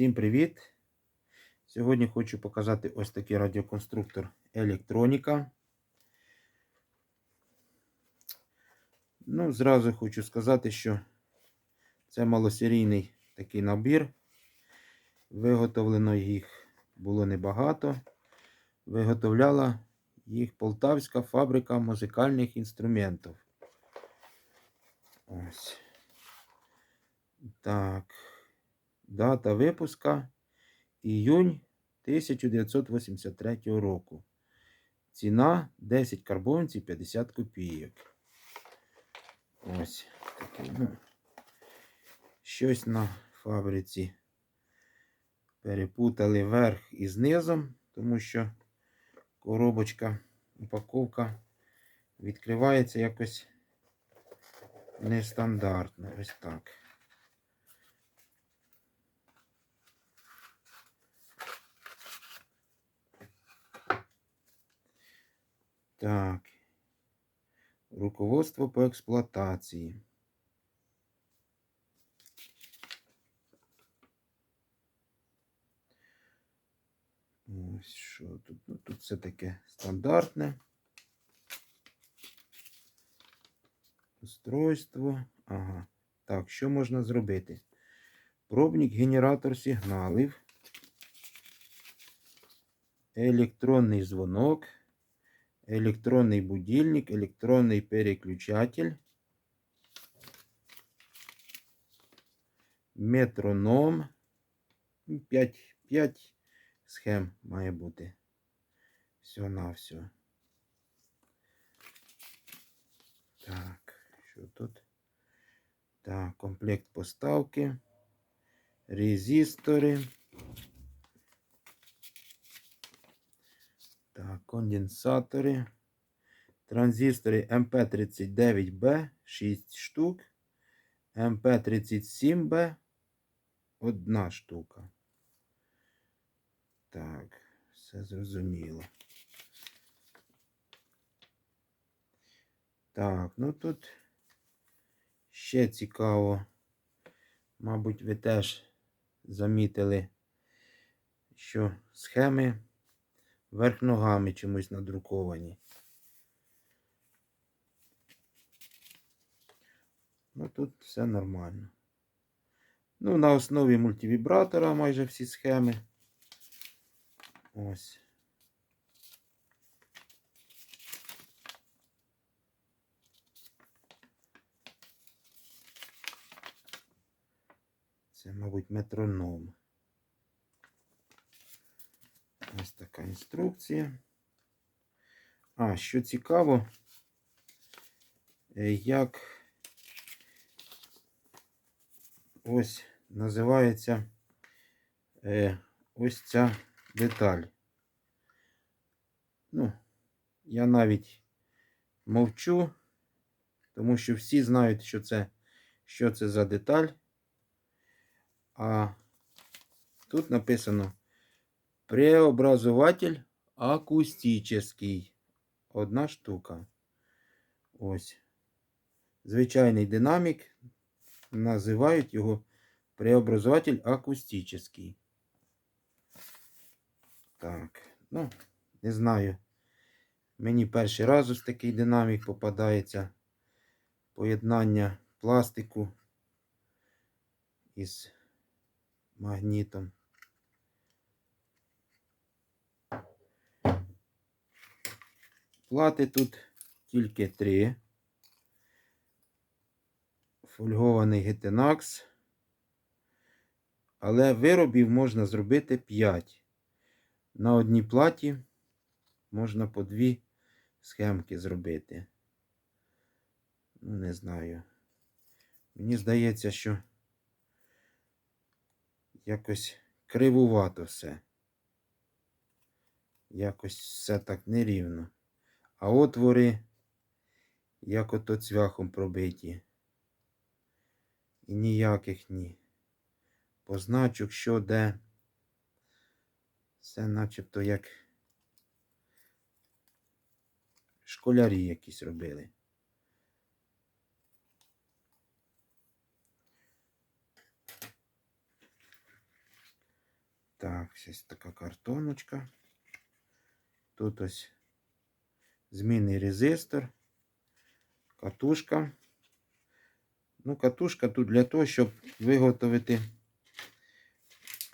Всім привіт! Сьогодні хочу показати ось такий радіоконструктор електроніка. Ну, зразу хочу сказати, що це малосерійний такий набір. Виготовлено їх було небагато. Виготовляла їх Полтавська фабрика музикальних інструментів. Ось. Так. Дата випуска іюнь 1983 року. Ціна 10 карбованців 50 копійок. Ось таке. Ну, щось на фабриці перепутали верх із низом, тому що коробочка, упаковка відкривається якось нестандартно. Ось так. Так. Руководство по експлуатації. Ось що тут? Ну, тут все таке стандартне. Устройство. Ага. Так, що можна зробити? Пробник генератор сигналів. Електронний дзвонок електронний будильник, електронний переключатель, метроном. 5, 5 схем має бути. Все на все. Так, що тут? Так, комплект поставки, резистори. Так, конденсатори. Транзистори МП39Б 6 штук. МП37Б 1 штука. Так, все зрозуміло. Так, ну тут ще цікаво. Мабуть, ви теж замітили, що схеми верх ногами чомусь надруковані. Ну тут все нормально. Ну, на основі мультивібратора майже всі схеми. Ось. Це, мабуть, метроном. Інструкція. А, що цікаво, е, як ось називається е, ось ця деталь. Ну, я навіть мовчу, тому що всі знають, що це, що це за деталь. А тут написано Преобразователь акустический. Одна штука. Ось. Звичайний динамік. Називають його преобразователь акустический. Так, ну, не знаю. Мені перший раз ось такий динамік попадається. Поєднання пластику із магнітом. Плати тут тільки три. Фольгований гетенакс. Але виробів можна зробити 5. На одній платі можна по дві схемки зробити. Ну, не знаю. Мені здається, що якось кривувато все. Якось все так нерівно. А отвори, як ото цвяхом пробиті. І ніяких ні. Позначок, що де. Все начебто як школярі якісь робили. Так, ось така картоночка. Тут ось змінний резистор, катушка. Ну, катушка тут для того, щоб виготовити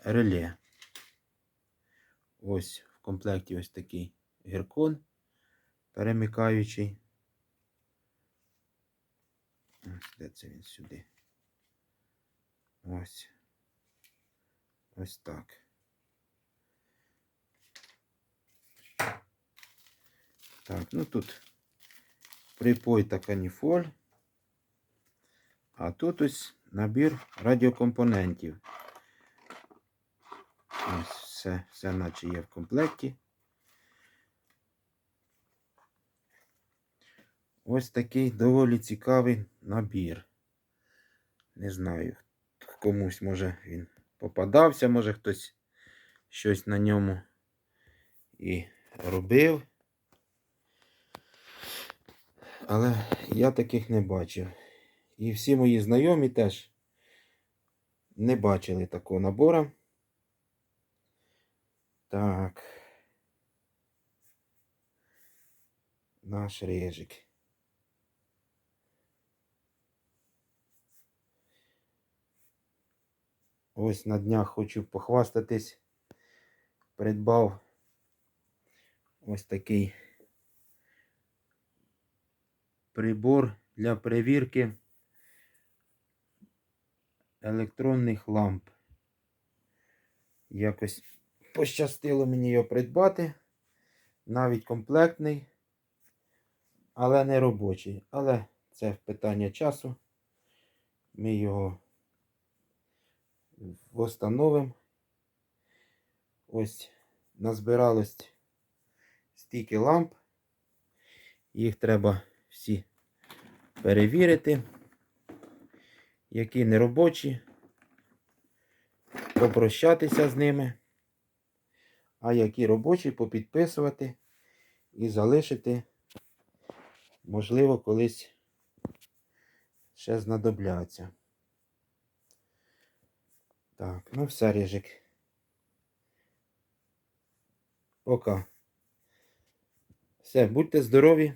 реле. Ось в комплекті ось такий гіркон перемикаючий. Ось де це він сюди. Ось. Ось так. Так, ну тут припой та каніфоль. А тут ось набір радіокомпонентів. Ось все, все наче є в комплекті. Ось такий доволі цікавий набір. Не знаю, комусь може він попадався, може хтось щось на ньому і робив. Але я таких не бачив. І всі мої знайомі теж не бачили такого набора. Так. Наш режик. Ось на днях хочу похвастатись. Придбав ось такий прибор для перевірки електронних ламп. Якось пощастило мені його придбати. Навіть комплектний, але не робочий. Але це питання часу. Ми його встановимо. Ось назбиралось стільки ламп. Їх треба всі перевірити, які не робочі, попрощатися з ними, а які робочі попідписувати і залишити, можливо, колись ще знадобляться. Так, ну все, Рижик. Пока. Все, будьте здорові.